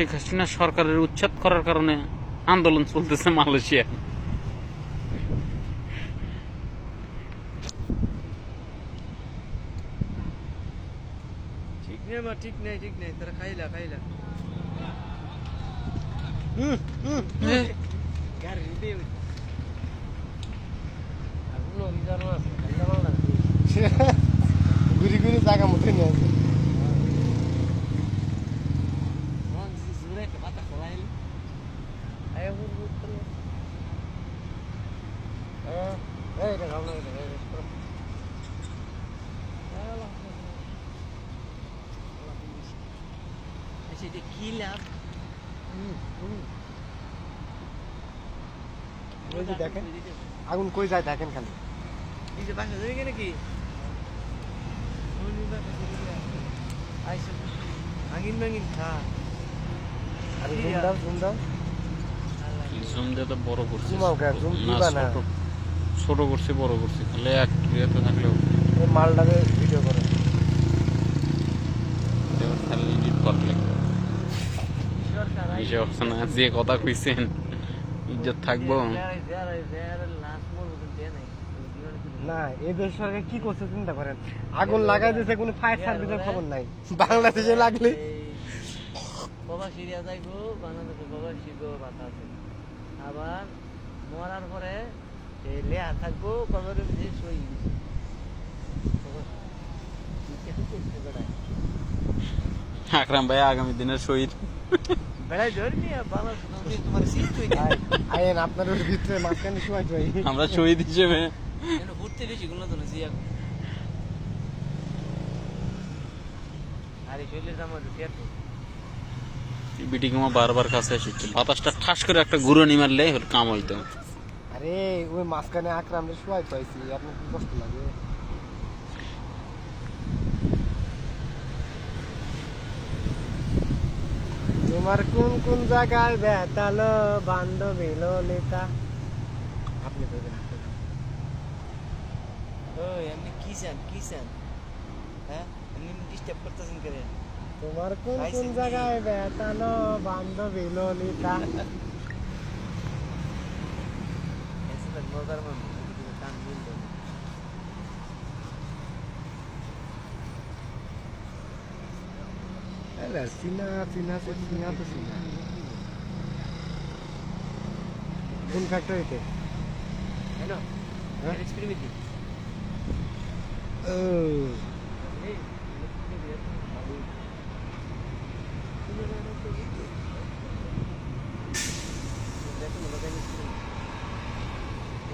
শেখ হাসিনা সরকারের উচ্ছেদ করার কারণে আন্দোলন চলতেছে মালয়েশিয়া। ঠিক নেই মা ঠিক নেই ঠিক নেই। তোরা খাইলা খাইলা। গাড়ি দিয়ে আছে? খাইলা ভালো লাগছে ঘুরি ঘুরি জায়গা মধ্যে নিয়ে এটা কি লাভ ওই যে দেখেন আগুন কই যায় দেখেন খালি এই যে বাসা আঙিন মাঙিন খা আর জুম দাও জুম দাও জুম দিয়ে তো বড় করছে জুমাও কে, জুম দিবা না। ছোট- করছি বড় করছি খালি এক ইয়েতে থাকলেও। মালটাকে ভিডিও করে। যে কথা কইছেন ইজ্জত থাকব। না সরকার কি করছে চিন্তা করেন? আগুন লাগাই দিয়েছে কোনো ফায়ার সার্ভিসের খবর নাই। বাংলাদেশে লাগলে। বাবা সিরিয়া যাইবো বাংলাদেশে বাবা আবার মরার পরে লেয়া থাকব কবরের যে সই আকরাম ভাই আগামী দিনের শহীদ। বেড়াই ধরবি বাবা তোমার সিট তুই আয়- আয়েন আপনার ওর ভিতরে মাঝখানে শোয়াই শোয়াই আমরা শহীদ হিসেবে। ঘুরতে বেশি গুলো তো না সিয়া আরে শৈলের দাম আছে। সিয়া বিটি কুমা বারবার কাছে এসেছিল। বাতাসটা ঠাস করে একটা গুঁড়ো নিমারলে কাম হইতো। আরে ওই মাঝখানে আকরামরে শোয়াই শোয়াইছি আপনার কি কষ্ট লাগে? তোমার কোন কোন জায়গায় বেতালো বান্ধবী ললিতা আপনি আপনি। ওই আপনি কি চান কি চান? হ্যাঁ? আপনি ডিস্টার্ব করতেছেন করে তোমার কোন কোন? জায়গায় বেতালো বান্ধবী ললিতা আরে সিনা সিনা সে সিনা তো সিনা কোন ফ্যাক্টরিতে হ্যালো হ্যাঁ? এক্সপেরিমেন্ট ও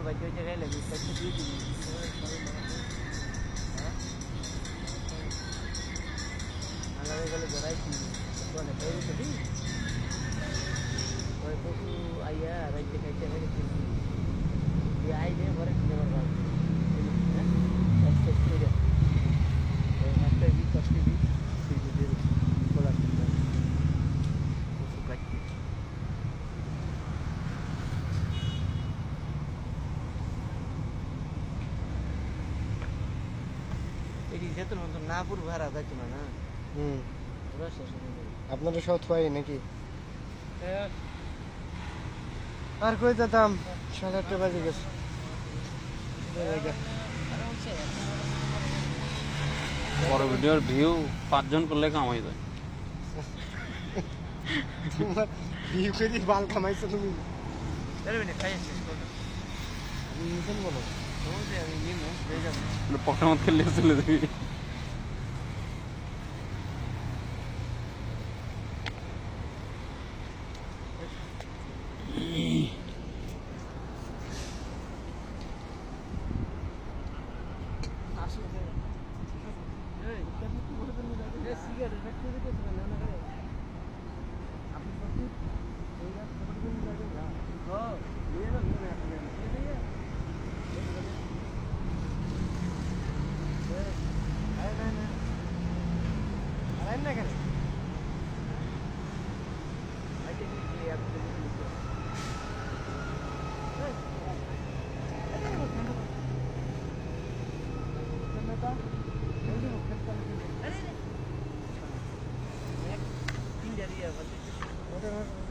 দিন বাজে জায়গায় লাগে পয়সা দিয়ে দিবি আলাদা গেলে জড়াইছি কোনে পেয়ে দিবি ওই পশু আইয়া রাইতে খাইতে খাইতে দিয়ে আইলে পরে কিনে পারবা হ্যাঁ একটা করে ওই একটা বি কষ্ট বি সেই যে কোলা পশু কাটতে না পুরো ভাড়া না না? হুম। হয়ে আপনারা সব থুয়াই নাকি? আর কই যেতাম? সাড়ে আটটা বাজে গেছে। বড় ভিডিওর ভিউ পাঁচজন করলে কাম হয়ে যায়। তোমার বিয়ে করে বাল কামাইছো তুমি। বলো। আমি নিয়ে হয়ে যাবে পকের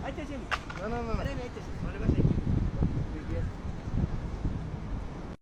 Hadi canım. No no no. no.